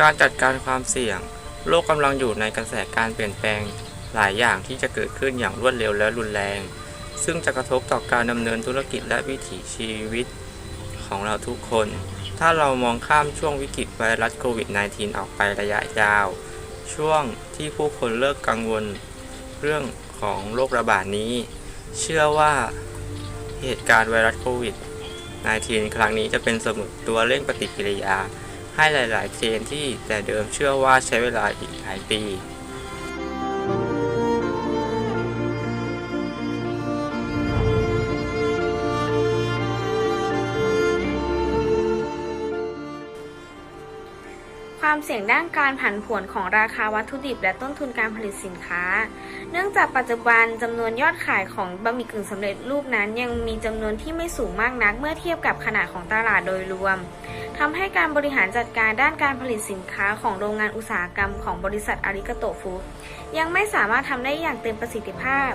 การจัดการความเสี่ยง โลกกำลังอยู่ในกระแสการเปลี่ยนแปลงหลายอย่างที่จะเกิดขึ้นอย่างรวดเร็วและรุนแรง ซึ่งจะกระทบต่อการดำเนินธุรกิจและวิถีชีวิตของเราทุกคน ถ้าเรามองข้ามช่วงวิกฤตไวรัสโควิด -19 ออกไประยะยาว ช่วงที่ผู้คนเลิกกังวลเรื่องของโรคระบาดนี้ เชื่อว่าเหตุการณ์ไวรัสโควิด -19 ครั้งนี้จะเป็นสมุดตัวเร่งปฏิกิริยา ให้หลาย ๆเจนที่แต่เดิมเชื่อว่าใช้เวลาอีกหลายปีความเสี่ยงด้านการผันผวนของราคาวัตถุดิบและต้นทุนการผลิตสินค้า เนื่องจากปัจจุบันจำนวนยอดขายของบะหมี่กึ่งสำเร็จรูปนั้นยังมีจำนวนที่ไม่สูงมากนักเมื่อเทียบกับขนาดของตลาดโดยรวม ทำให้การบริหารจัดการด้านการผลิตสินค้าของโรงงานอุตสาหกรรมของบริษัทอาริกาโตฟูดยังไม่สามารถทำได้อย่างเต็มประสิทธิภาพ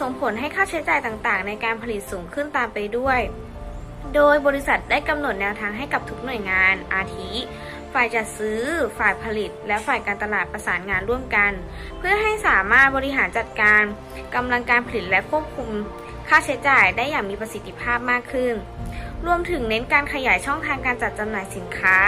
ส่งผลให้ค่าใช้จ่ายต่างๆ ในการผลิตสูงขึ้นตามไปด้วย โดยบริษัทได้กำหนดแนวทางให้กับทุกหน่วยงาน อาทิ ฝ่ายจัดซื้อ ฝ่ายผลิต และฝ่ายการตลาดประสานงานร่วมกัน เพื่อให้สามารถบริหารจัดการกำลังการผลิตและควบคุม ค่าใช้จ่ายได้อย่างมีประสิทธิภาพมากขึ้น รวมถึงเน้นการขยายช่องทางการจัดจำหน่ายสินค้า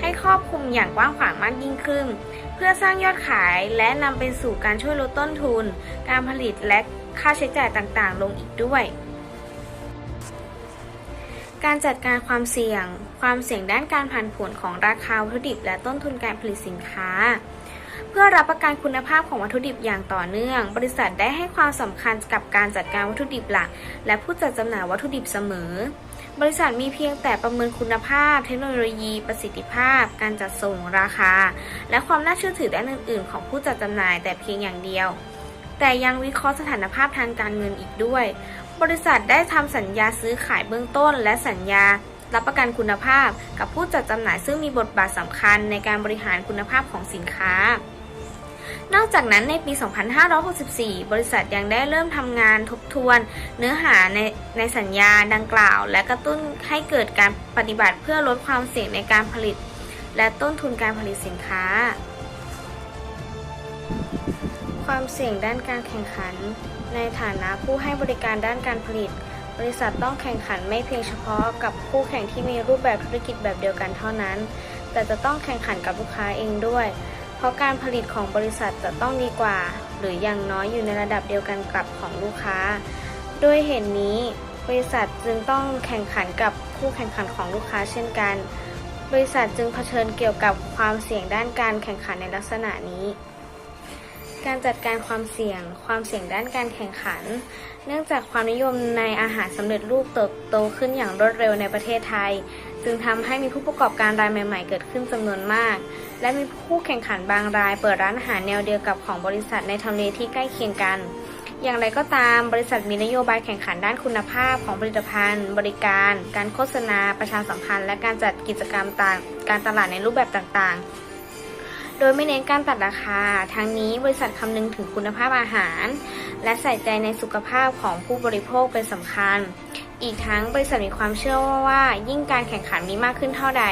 ให้ครอบคลุมอย่างกว้างขวางมากยิ่งขึ้น เพื่อสร้างยอดขายและนำไปสู่การช่วยลดต้นทุน การผลิตและค่าใช้จ่ายต่างๆ ลงอีกด้วย การจัดการความเสี่ยง ความเสี่ยงด้านการผันผวนของราคาวัตถุดิบและต้นทุนการผลิตสินค้าเพื่อรับประกันคุณภาพของวัตถุดิบอย่างต่อเนื่อง บริษัทได้ให้ความสำคัญกับการจัดการวัตถุดิบหลัก และผู้จัดจำหน่ายวัตถุดิบเสมอ บริษัทมีเพียงแต่ประเมินคุณภาพ เทคโนโลยี ประสิทธิภาพ การจัดส่งราคา และความน่าเชื่อถือด้านอื่น ๆ ของผู้จัดจำหน่ายแต่เพียงอย่างเดียว แต่ยังวิเคราะห์สถานภาพทางการเงินอีกด้วย บริษัทได้ทำสัญญาซื้อขายเบื้องต้น และสัญญา รับประกันคุณภาพ กับผู้จัดจำหน่ายซึ่งมีบทบาทสำคัญในการบริหารคุณภาพของสินค้า นอกจากนั้นในปี 2564 บริษัทยังได้เริ่มทำงานทบทวนเนื้อหาในในสัญญาดังกล่าว และกระตุ้นให้เกิดการปฏิบัติเพื่อลดความเสี่ยงในการผลิต และต้นทุนการผลิตสินค้า ความเสี่ยงด้านการแข่งขัน ในฐานะผู้ให้บริการด้านการผลิต บริษัทต้องแข่งขันไม่เพียงเฉพาะกับคู่แข่งที่มีรูปแบบธุรกิจแบบเดียวกันเท่านั้น แต่จะต้องแข่งขันกับลูกค้าเองด้วย เพราะการผลิตของบริษัทจะต้องดีกว่า หรืออย่างน้อยอยู่ในระดับเดียวกันกับของลูกค้า ด้วยเหตุนนี้ บริษัทจึงต้องแข่งขันกับคู่แข่งขันของลูกค้าเช่นกัน บริษัทจึงเผชิญเกี่ยวกับความเสี่ยงด้านการแข่งขันในลักษณะนี้ การจัดการความเสี่ยง ความเสี่ยงด้านการแข่งขัน เนื่องจากความนิยมในอาหารสำเร็จรูปเติบโตขึ้นอย่างรวดเร็วในประเทศไทย จึงทำให้มีผู้ประกอบการรายใหม่ๆ เกิดขึ้นจำนวนมาก และมีผู้แข่งขันบางราย เปิดร้านอาหารแนวเดียวกับของบริษัทในทำเลที่ใกล้เคียงกัน อย่างไรก็ตามบริษัทมีนโยบายแข่งขันด้านคุณภาพของผลิตภัณฑ์ บริการ การโฆษณา ประชาสัมพันธ์ และการจัดกิจกรรมต่างการตลาดในรูปแบบต่างๆ โดยไม่เน้นการตัดราคา ทั้งนี้บริษัทคำนึงถึงคุณภาพอาหาร และใส่ใจในสุขภาพของผู้บริโภคเป็นสำคัญ อีกทั้งบริษัทมีความเชื่อว่ายิ่งการแข่งขันมีมากขึ้นเท่าใด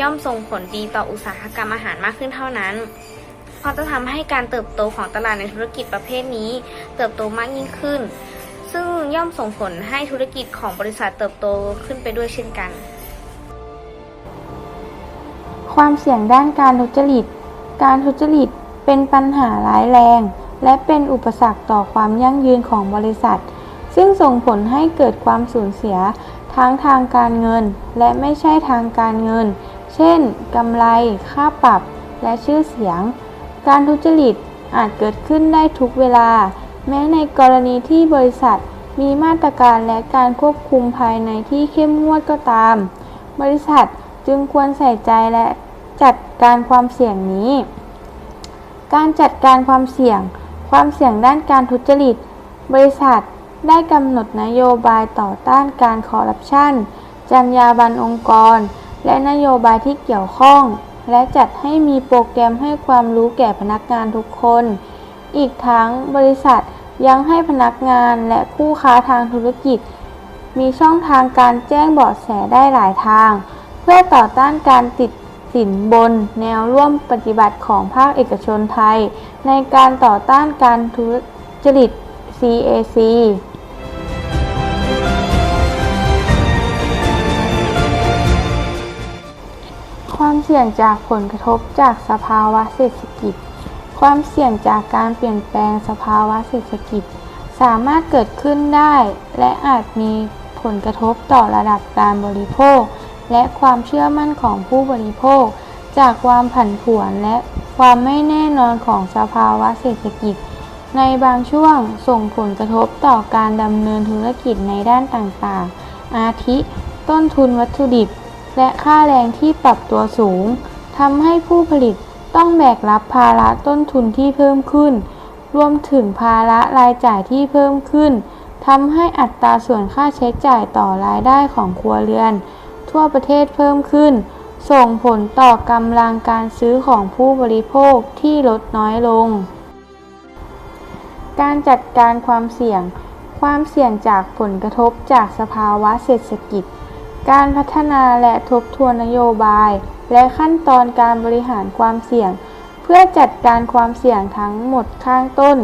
ย่อมส่งผลดีต่ออุตสาหกรรมอาหารมากขึ้นเท่านั้นเพราะจะทำให้การเติบโตของตลาดในธุรกิจประเภทนี้ เติบโตมากยิ่งขึ้น ซึ่งย่อมส่งผลให้ธุรกิจของบริษัทเติบโตขึ้นไปด้วยเช่นกัน ความเสี่ยงด้านการทุจริต การทุจริตเป็นปัญหาร้ายแรง และเป็นอุปสรรคต่อความยั่งยืนของบริษัท ซึ่งส่งผลให้เกิดความสูญเสียทั้งทางการเงิน และไม่ใช่ทางการเงิน เช่นกำไร ค่าปรับ และชื่อเสียง การทุจริตอาจเกิดขึ้นได้ทุกเวลา แม้ในกรณีที่บริษัทมีมาตรการและการควบคุมภายในที่เข้มงวดก็ตาม บริษัทจึงควรใส่ใจและ จัดการความเสี่ยงนี้ การจัดการความเสี่ยง ความเสี่ยงด้านการทุจริต บริษัทได้กำหนดนโยบายต่อต้านการคอร์รัปชันจรรยาบรรณองค์กร และนโยบายที่เกี่ยวข้อง และจัดให้มีโปรแกรมให้ความรู้แก่พนักงานทุกคน อีกทั้งบริษัทยังให้พนักงานและคู่ค้าทางธุรกิจ มีช่องทางการแจ้งเบาะแสได้หลายทาง เพื่อต่อต้านการติด สินบนแนวร่วมปฏิบัติของภาคเอกชนไทย ในการต่อต้านการทุจริต CAC ความเสี่ยงจากผลกระทบจากสภาวะเศรษฐกิจ ความเสี่ยงจากการเปลี่ยนแปลงสภาวะเศรษฐกิจ สามารถเกิดขึ้นได้ และอาจมีผลกระทบต่อระดับการบริโภค และความเชื่อมั่นของผู้บริโภค จากความผันผวนและความไม่แน่นอนของสภาวะเศรษฐกิจ ในบางช่วงส่งผลกระทบต่อการดำเนินธุรกิจในด้านต่างๆ อาทิ ต้นทุนวัตถุดิบ และค่าแรงที่ปรับตัวสูงทำให้ผู้ผลิตต้องแบกรับภาระต้นทุนที่เพิ่มขึ้น รวมถึงภาระรายจ่ายที่เพิ่มขึ้นทำให้อัตราส่วนค่าใช้จ่ายต่อรายได้ของครัวเรือน ทั่วประเทศเพิ่มขึ้น ส่งผลต่อกำลังการซื้อของผู้บริโภคที่ลดน้อยลง การจัดการความเสี่ยง ความเสี่ยงจากผลกระทบจากสภาวะเศรษฐกิจ การพัฒนาและทบทวนนโยบาย และขั้นตอนการบริหารความเสี่ยง เพื่อจัดการความเสี่ยงทั้งหมดข้างต้น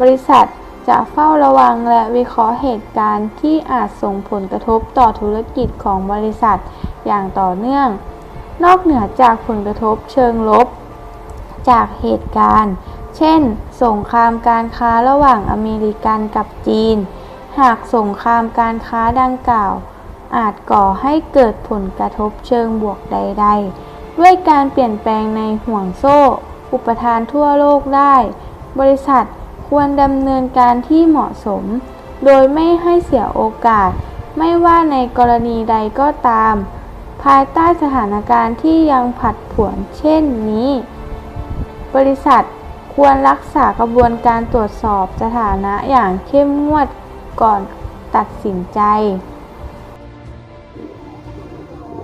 บริษัท จะเฝ้าระวังและวิเคราะห์เหตุการณ์ที่อาจส่งผลกระทบต่อธุรกิจของบริษัทอย่างต่อเนื่อง นอกเหนือจากผลกระทบเชิงลบ จากเหตุการณ์ เช่น สงครามการค้าระหว่างอเมริกันกับจีน หากสงครามการค้าดังกล่าว อาจก่อให้เกิดผลกระทบเชิงบวกใด ๆ ด้วยการเปลี่ยนแปลงในห่วงโซ่ อุปทานทั่วโลกได้ บริษัท ควรดำเนินการที่เหมาะสม โดยไม่ให้เสียโอกาส ไม่ว่าในกรณีใดก็ตาม ภายใต้สถานการณ์ที่ยังผัดผวนเช่นนี้ บริษัทควรรักษากระบวนการตรวจสอบสถานะอย่างเข้มงวดก่อนตัดสินใจ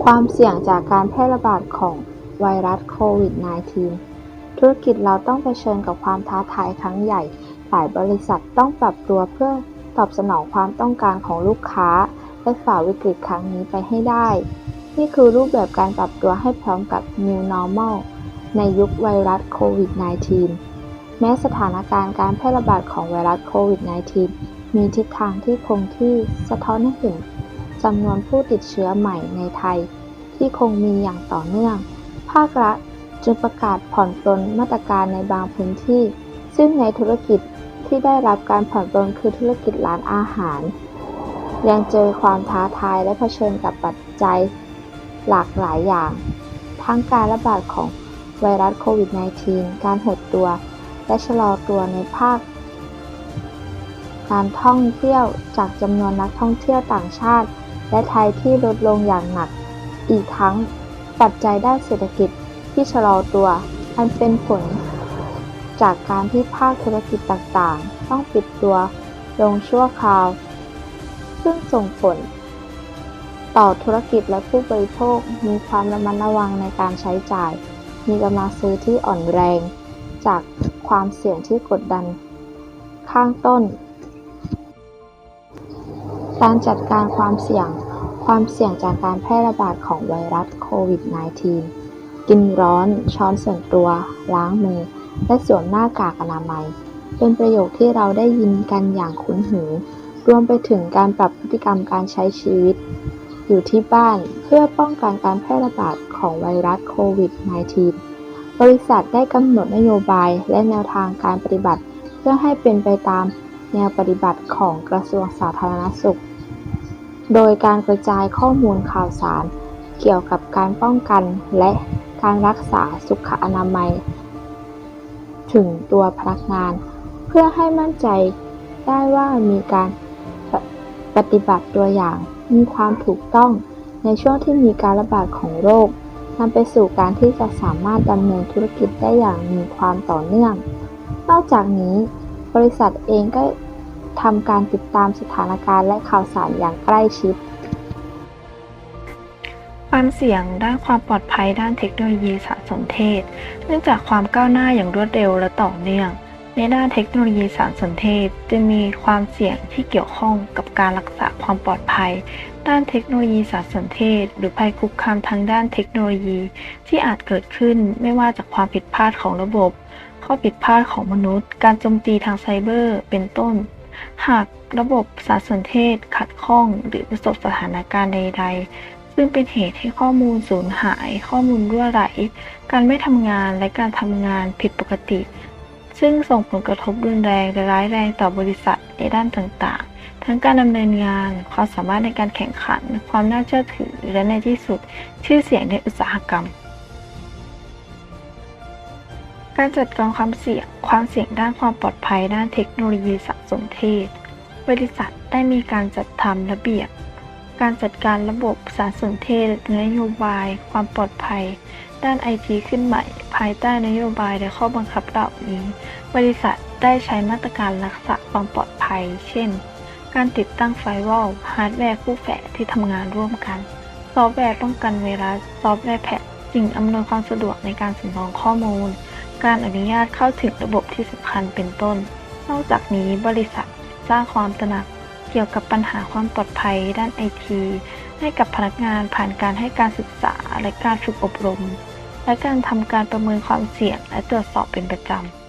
ความเสี่ยงจากการแพร่ระบาดของไวรัสโควิด -19 ธุรกิจเราต้องเผชิญกับความท้าทายครั้งใหญ่ หลายบริษัทต้องปรับตัวเพื่อตอบสนองความต้องการของลูกค้า และฝ่าวิกฤตครั้งนี้ไปให้ได้ นี่คือรูปแบบการปรับตัวให้พร้อมกับ New Normal ในยุคไวรัสโควิด -19 แม้สถานการณ์การแพร่ระบาดของไวรัสโควิด -19 มีทิศทางที่คงที่สะท้อนให้เห็นจำนวนผู้ติดเชื้อใหม่ในไทย ที่คงมีอย่างต่อเนื่อง ภาครัฐจึงประกาศผ่อนปลนมาตรการในบางพื้นที่ ซึ่งในธุรกิจที่ได้รับการผ่อนปลนคือธุรกิจร้านอาหาร ยังเจอความท้าทายและเผชิญกับปัจจัยหลากหลายอย่าง ทั้งการระบาดของไวรัสโควิด -19 การหดตัว และชะลอตัวในภาค การท่องเที่ยวจากจำนวนนักท่องเที่ยวต่างชาติ และไทยที่ลดลงอย่างหนัก อีกทั้งปัจจัยด้านเศรษฐกิจที่ชะลอตัว อันเป็นผล จากการที่ภาคธุรกิจต่างๆ ต้องปิดตัวลงชั่วคราว ซึ่งส่งผล ต่อธุรกิจและผู้บริโภคมีความระมัดระวังในการใช้จ่าย มีกำลังซื้อที่อ่อนแรง จากความเสี่ยงที่กดดัน ข้างต้น การจัดการความเสี่ยง ความเสี่ยงจากการแพร่ระบาดของไวรัสโควิด -19 กินร้อน ช้อนส่วนตัว ล้างมือ และสวมหน้ากากอนามัย เป็นประโยคที่เราได้ยินกันอย่างคุ้นหูรวมไปถึงการปรับพฤติกรรมการใช้ชีวิต อยู่ที่บ้านเพื่อป้องกันการแพร่ระบาดของไวรัสโควิด -19 บริษัทได้กำหนดนโยบายและแนวทางการปฏิบัติ เพื่อให้เป็นไปตามแนวปฏิบัติของกระทรวงสาธารณสุข โดยการกระจายข้อมูลข่าวสาร เกี่ยวกับการป้องกันและการรักษาสุขอนามัย ถึงตัวพนักงาน เพื่อให้มั่นใจได้ว่ามีการปปฏิบัติตัวอย่างมีความถูกต้องในช่วงที่มีการระบาดของโรคนำไปสู่การที่จะสามารถดำเนินธุรกิจได้อย่างมีความต่อเนื่อง นอกจากนี้ บริษัทเองก็ทำการติดตามสถานการณ์และข่าวสารอย่างใกล้ชิด ความเสี่ยงด้านความปลอดภัยด้านเทคโนโลยีสารสนเทศ เนื่องจากความก้าวหน้าอย่างรวดเร็วและต่อเนื่อง ในด้านเทคโนโลยีสารสนเทศจะมีความเสี่ยงที่เกี่ยวข้องกับการรักษาความปลอดภัย ด้านเทคโนโลยีสารสนเทศ หรือภัยคุกคามทางด้านเทคโนโลยี ที่อาจเกิดขึ้นไม่ว่าจากความผิดพลาดของระบบ ข้อผิดพลาดของมนุษย์ การโจมตีทางไซเบอร์ เป็นต้น หากระบบสารสนเทศขัดข้องหรือประสบสถานการณ์ใด ๆ ซึ่งเป็นเหตุให้ข้อมูลสูญหาย ข้อมูลรั่วไหล การไม่ทำงานและการทำงานผิดปกติ ซึ่งส่งผลกระทบรุนแรงและร้ายแรงต่อบริษัทในด้านต่างๆ ทั้งการดำเนินงาน ความสามารถในการแข่งขัน ความน่าเชื่อถือ และในที่สุด ชื่อเสียงในอุตสาหกรรมการจัดการความเสี่ยง ความเสี่ยงด้านความปลอดภัยด้านเทคโนโลยีสารสนเทศ บริษัทได้มีการจัดทำระเบียบ การจัดการระบบสารสนเทศนโยบาย ความปลอดภัย ด้านไอทีขึ้นใหม่ ภายใต้นโยบายและข้อบังคับเหล่านี้ บริษัทได้ใช้มาตรการรักษาความปลอดภัย เช่น การติดตั้งไฟวอลฮาร์ดแวร์คู่แฝดที่ทำงานร่วมกัน ซอฟต์แวร์ป้องกันไวรัส ซอฟต์แวร์แพทสิ่งอำนวยความสะดวกในการสำรองข้อมูล การอนุญาตเข้าถึงระบบที่สำคัญเป็นต้น นอกจากนี้บริษัทสร้างความตระหนัก เกี่ยวกับปัญหาความปลอดภัยด้านไอทีให้กับพนักงานผ่านการให้การศึกษาและการฝึกอบรม และการทำการประเมินความเสี่ยงและตรวจสอบเป็นประจำ